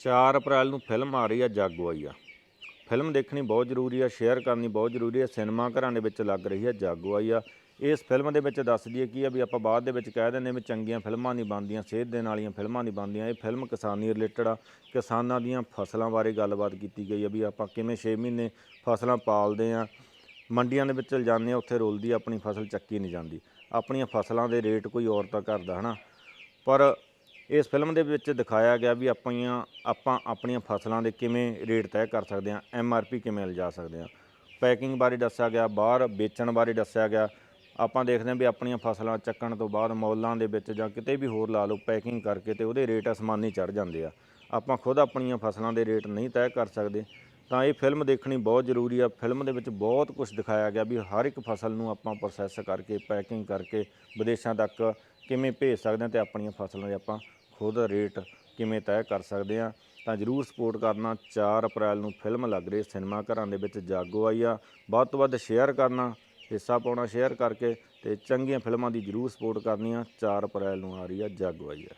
4 ਅਪ੍ਰੈਲ ਨੂੰ ਫਿਲਮ ਆ ਰਹੀ ਆ ਜਾਗੋ ਆਈ ਆ। ਫਿਲਮ ਦੇਖਣੀ ਬਹੁਤ ਜ਼ਰੂਰੀ ਆ, ਸ਼ੇਅਰ ਕਰਨੀ ਬਹੁਤ ਜ਼ਰੂਰੀ ਆ, ਸਿਨੇਮਾ ਘਰਾਂ ਦੇ ਵਿੱਚ ਲੱਗ ਰਹੀ ਆ, ਜਾਗੋ ਆਈ ਆ। ਇਸ ਫਿਲਮ ਦੇ ਵਿੱਚ ਦੱਸਦੀ ਦਈਏ ਕੀ ਆ ਵੀ ਆਪਾਂ ਬਾਅਦ ਦੇ ਵਿੱਚ ਕਹਿ ਦਿੰਦੇ ਵੀ ਚੰਗੀਆਂ ਫਿਲਮਾਂ ਨਹੀਂ ਬਣਦੀਆਂ, ਸਿਹਤ ਦੇਣ ਵਾਲੀਆਂ ਫਿਲਮਾਂ ਨਹੀਂ ਬਣਦੀਆਂ। ਇਹ ਫਿਲਮ ਕਿਸਾਨੀ ਰਿਲੇਟਡ ਆ, ਕਿਸਾਨਾਂ ਦੀਆਂ ਫਸਲਾਂ ਬਾਰੇ ਗੱਲਬਾਤ ਕੀਤੀ ਗਈ ਆ ਵੀ ਆਪਾਂ ਕਿਵੇਂ 6 ਮਹੀਨੇ ਫਸਲਾਂ ਪਾਲਦੇ ਆ। ਮੰਡੀਆਂ ਦੇ ਵਿੱਚ ਜਾਂਦੇ ਆ, ਉੱਥੇ ਰੁਲਦੀ ਆਪਣੀ ਫਸਲ ਚੱਕੀ ਨਹੀਂ ਜਾਂਦੀ। ਆਪਣੀਆਂ ਫਸਲਾਂ ਦੇ ਰੇਟ ਕੋਈ ਔਰ ਤਾਂ ਕਰਦਾ ਹਨਾ। ਪਰ ਇਸ ਫਿਲਮ ਦੇ ਵਿੱਚ ਦਿਖਾਇਆ ਗਿਆ ਵੀ ਆਪਣੀਆਂ ਆਪਾਂ ਆਪਣੀਆਂ ਫਸਲਾਂ ਦੇ ਕਿਵੇਂ ਰੇਟ ਤੈਅ ਕਰ ਸਕਦੇ ਹਾਂ ਐਮ ਆਰ ਪੀ ਕਿਵੇਂ ਲਿਜਾ ਸਕਦੇ ਹਾਂ ਪੈਕਿੰਗ ਬਾਰੇ ਦੱਸਿਆ ਗਿਆ, ਬਾਹਰ ਵੇਚਣ ਬਾਰੇ ਦੱਸਿਆ ਗਿਆ। ਆਪਾਂ ਦੇਖਦੇ ਹਾਂ ਵੀ ਆਪਣੀਆਂ ਫਸਲਾਂ ਚੱਕਣ ਤੋਂ ਬਾਅਦ ਮੌਲਾਂ ਦੇ ਵਿੱਚ ਜਾਂ ਕਿਤੇ ਵੀ ਹੋਰ ਲਾ ਲਓ ਪੈਕਿੰਗ ਕਰਕੇ ਤੇ ਉਹਦੇ ਰੇਟ ਅਸਮਾਨੀ ਚੜ ਜਾਂਦੇ ਆ। ਆਪਾਂ ਖੁਦ ਆਪਣੀਆਂ ਫਸਲਾਂ ਦੇ ਰੇਟ ਨਹੀਂ ਤੈਅ ਕਰ ਸਕਦੇ। ਤਾਂ ਇਹ ਫਿਲਮ ਦੇਖਣੀ ਬਹੁਤ ਜ਼ਰੂਰੀ ਆ। ਫਿਲਮ ਦੇ ਵਿੱਚ ਬਹੁਤ ਕੁਝ ਦਿਖਾਇਆ ਗਿਆ ਵੀ ਹਰ ਇੱਕ ਫਸਲ ਨੂੰ ਆਪਾਂ ਪ੍ਰੋਸੈਸ ਕਰਕੇ, ਪੈਕਿੰਗ ਕਰਕੇ ਵਿਦੇਸ਼ਾਂ ਤੱਕ ਕਿਵੇਂ ਭੇਜ ਸਕਦੇ ਹਾਂ ਤੇ ਆਪਣੀਆਂ ਫਸਲਾਂ ਦੇ ਆਪਾਂ ਖੁਦ ਰੇਟ ਕਿਵੇਂ ਤੈਅ ਕਰ ਸਕਦੇ ਹਾਂ ਤਾਂ ਜਰੂਰ ਸਪੋਰਟ ਕਰਨਾ। 4 ਅਪ੍ਰੈਲ ਨੂੰ ਫਿਲਮ ਲੱਗ ਰਹੀ ਸਿਨੇਮਾ ਘਰਾਂ ਦੇ ਵਿੱਚ ਜਾਗੋ ਆਈ ਆ। ਵੱਧ ਤੋਂ ਵੱਧ ਸ਼ੇਅਰ ਕਰਨਾ, ਹਿੱਸਾ ਪਾਉਣਾ ਸ਼ੇਅਰ ਕਰਕੇ ਤੇ ਚੰਗੀਆਂ ਫਿਲਮਾਂ ਦੀ ਜਰੂਰ ਸਪੋਰਟ ਕਰਨੀ ਆ 4 ਅਪ੍ਰੈਲ ਨੂੰ ਆ ਰਹੀ ਆ ਜਾਗੋ ਆਈ ਆ।